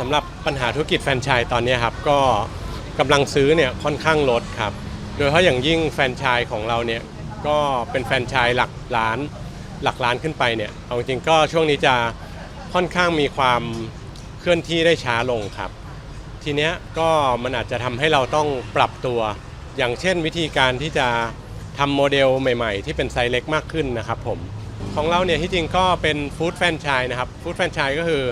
สำหรับปัญหาธุรกิจแฟรนไชส์ตอนนี้ครับก็กำลังซื้อเนี่ยค่อนข้างลดครับ โดยเฉพาะอย่างยิ่งแฟรนไชส์ของเราเนี่ยก็เป็นแฟรนไชส์หลักล้านหลักล้านขึ้นไปเนี่ยเอาจริงก็ช่วงนี้จะค่อนข้างมีความเคลื่อนที่ได้ช้าลงครับ ทีเนี้ยก็มันอาจจะทำให้เราต้องปรับตัว อย่างเช่นวิธีการที่จะทำโมเดลใหม่ๆ ที่เป็นไซส์เล็กมากขึ้นนะครับผมของเราเนี่ยที่จริงก็เป็นฟู้ดแฟรนไชส์นะครับฟู้ดแฟรนไชส์ก็คือ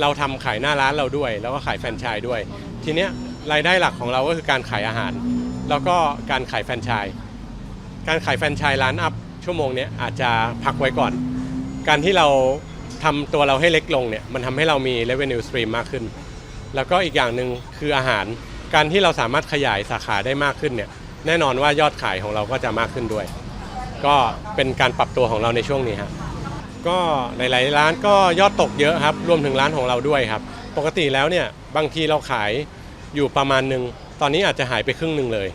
เราทำขายหน้าร้านเราด้วย แล้วก็ขายแฟรนไชส์ด้วย ทีเนี้ยรายได้หลักของเราก็คือการขายอาหาร แล้วก็การขายแฟรนไชส์การขายแฟรนไชส์ร้านอัพชั่วโมงเนี้ยอาจจะพักไว้ก่อน การที่เราทำตัวเราให้เล็กลงเนี่ยมันทำให้เรามี revenue stream มากขึ้น แล้วก็อีกอย่างหนึ่งคืออาหาร การที่เราสามารถขยายสาขาได้มากขึ้นเนี่ยแน่นอนว่ายอดขายของเราก็จะมากขึ้นด้วย ก็เป็นการปรับตัวของเราในช่วงนี้ครับ ก็หลาย ๆ ร้านก็ยอดตกเยอะครับ รวมถึงร้านของเราด้วยครับ ปกติแล้วเนี่ยบางทีเราขายอยู่ประมาณหนึ่งตอนนี้อาจจะหายไปครึ่งหนึ่งเลย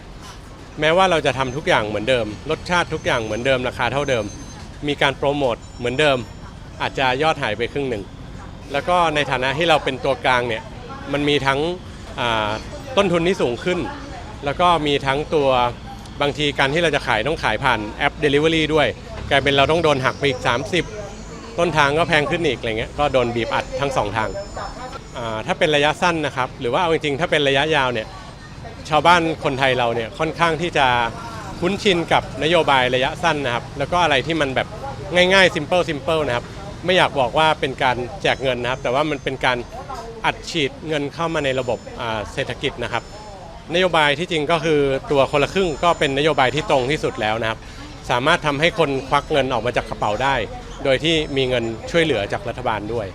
แม้ว่าเราจะทำทุกอย่างเหมือนเดิม รสชาติทุกอย่างเหมือนเดิมราคาเท่าเดิม มีการโปรโมทเหมือนเดิม อาจจะยอดหายไปครึ่งหนึ่งแล้วก็ในฐานะที่เราเป็นตัวกลางเนี่ยมันมีทั้งต้นทุนที่สูงขึ้น แล้วก็มีทั้งตัวบางทีการที่เราจะขายต้องขายผ่านแอป Delivery ด้วย กลายเป็นเราต้องโดนหักไปอีก 30 ต้นทางก็แพงขึ้นอีกอะไรเงี้ยก็โดนบีบอัดทั้งสองทางอ่าถ้าเป็นระยะสั้นนะครับ หรือว่าเอาจริงๆ ถ้าเป็นระยะยาวเนี่ยชาวบ้านคนไทยเราเนี่ยค่อนข้างที่จะคุ้นชินกับนโยบายระยะสั้นนะครับ แล้วก็อะไรที่มันแบบง่ายๆ simple simple นะครับ ไม่อยากบอกว่าเป็นการแจกเงินนะครับ แต่ว่ามันเป็นการอัดฉีดเงินเข้ามาในระบบเศรษฐกิจนะครับ นโยบายที่จริงก็คือตัวคนละครึ่งก็เป็นนโยบายที่ตรงที่สุดแล้วนะครับ สามารถทำให้คนควักเงินออกมาจากกระเป๋าได้ โดยที่มีเงินช่วยเหลือจากรัฐบาลด้วย